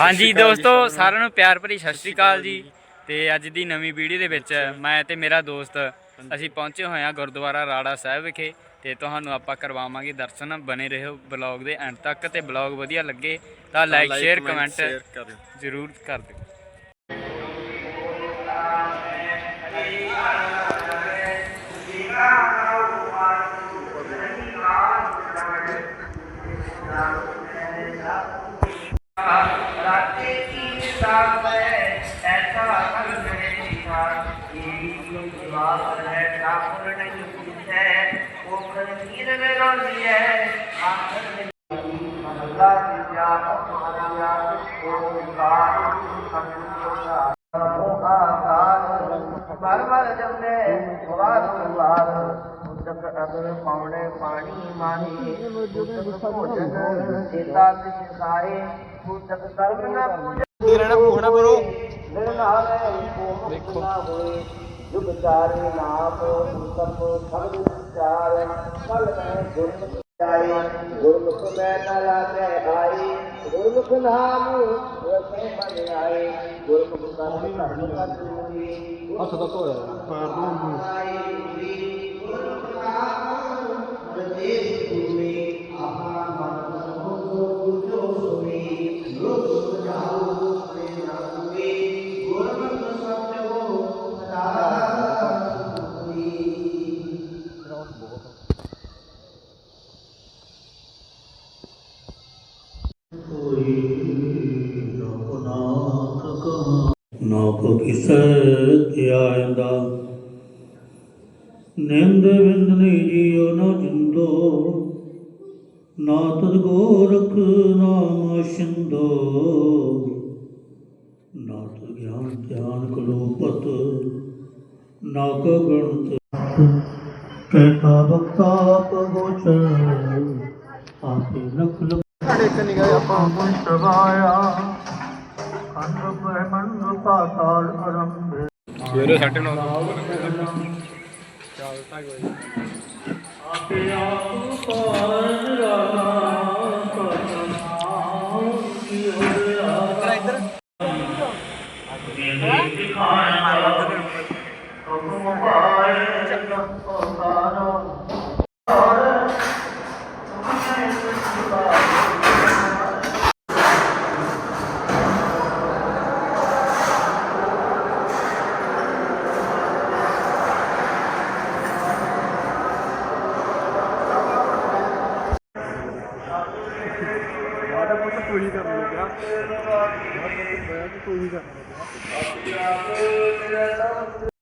ਹਾਂਜੀ ਦੋਸਤੋ ਸਾਰਿਆਂ ਨੂੰ। ਪਿਆਰ ਭਰੀ ਸਤਿ ਸ਼੍ਰੀ ਅਕਾਲ ਜੀ। ਤੇ ਅੱਜ ਦੀ ਨਵੀਂ ਵੀਡੀਓ ਦੇ ਵਿੱਚ ਮੈਂ ਤੇ ਮੇਰਾ ਦੋਸਤ ਅਸੀਂ ਪਹੁੰਚੇ ਹੋਏ ਹਾਂ ਗੁਰਦੁਆਰਾ ਰਾੜਾ ਸਾਹਿਬ ਵਿਖੇ ਤੇ ਤੁਹਾਨੂੰ ਆਪਾਂ ਕਰਵਾਵਾਂਗੇ ਦਰਸ਼ਨ ਬਨੇ ਰਹੋ ਬਲੌਗ ਦੇ ਐਂਡ ਤੱਕ ਤੇ ਬਲੌਗ ਵਧੀਆ ਲੱਗੇ ਤਾਂ ਲਾਈਕ ਸ਼ੇਅਰ ਕਮੈਂਟ ਜ਼ਰੂਰ ਕਰ ਦਿਓ। लाते की साथ ऐसा हर मैंने देखा यही जो जवाब है कापुरन की है वो खंजीर में गांधी है। आखिर में अल्लाह की जात हमारा वो बात का बार बार जब मैं मुराद मुराद पुस्तक अब पौड़े पानी मानी भोजन देता सिखाए ਤੇ ਰਹਿਣਾ ਪੂਹਣਾ ਕਰੋ ਦੇਖੋ ਜੋ ਵਿਚਾਰ ਨਾਮ ਸਭ ਸਭ ਵਿਚਾਰ ਫਲ ਮੈਂ ਗੁਰਮੁਖ ਆਈ ਗੁਰਮੁਖ ਮੈਂ ਨਾਲਾ ਤੇ ਆਈ ਗੁਰਮੁਖ ਨਾਮ ਰਸੇ ਬਣ ਆਏ ਗੁਰਮੁਖ ਦਾ ਹੱਥ ਦਾ ਧੋਇਆ ਪੈਰ ਨੂੰ। ਗੁਰਮੁਖ ਨਾਮ ਨਾ ਕੋ ਕਿਸੈ ਧਿਆਇਂਦਾ ਨਿੰਦ ਵਿੰਦਨੀ ਜੀਉ ਨ ਜਿੰਦੋ। ਨਾ ਤਦ ਗੋਰਖ ਨਾਮ ਸ਼ਿੰਦੋ ਨਾ ਤਦ ਗਿਆਨ ਧਿਆਨ ਕਲੋਪਤ ਨਾ ਕੋ ਗਣਤ ਕਹਿਤਾ ਬਖਤਾ ਪਗੋਚਰ ਆਪੇ ਲਖ ਲਖ ਸਾਡੇ ਇੱਕ ਨਿਗਾਹ ਆਪਾਂ ਸਵਾਇਆ ਅੰਧ ਬ੍ਰਹਮੰਡ ਪਾਤਾਲ ਸਵੇਰੇ 9:30 ਆਪੇ ਆਪ ਪਾਰ ਮਾੜਾ ਪੁੱਤ ਕੋਈ ਕਰਨ ਲੱਗਿਆ ਮਾੜਾ ਪੁੱਤ ਕੋਈ ਕਰਨ ਲੱਗਿਆ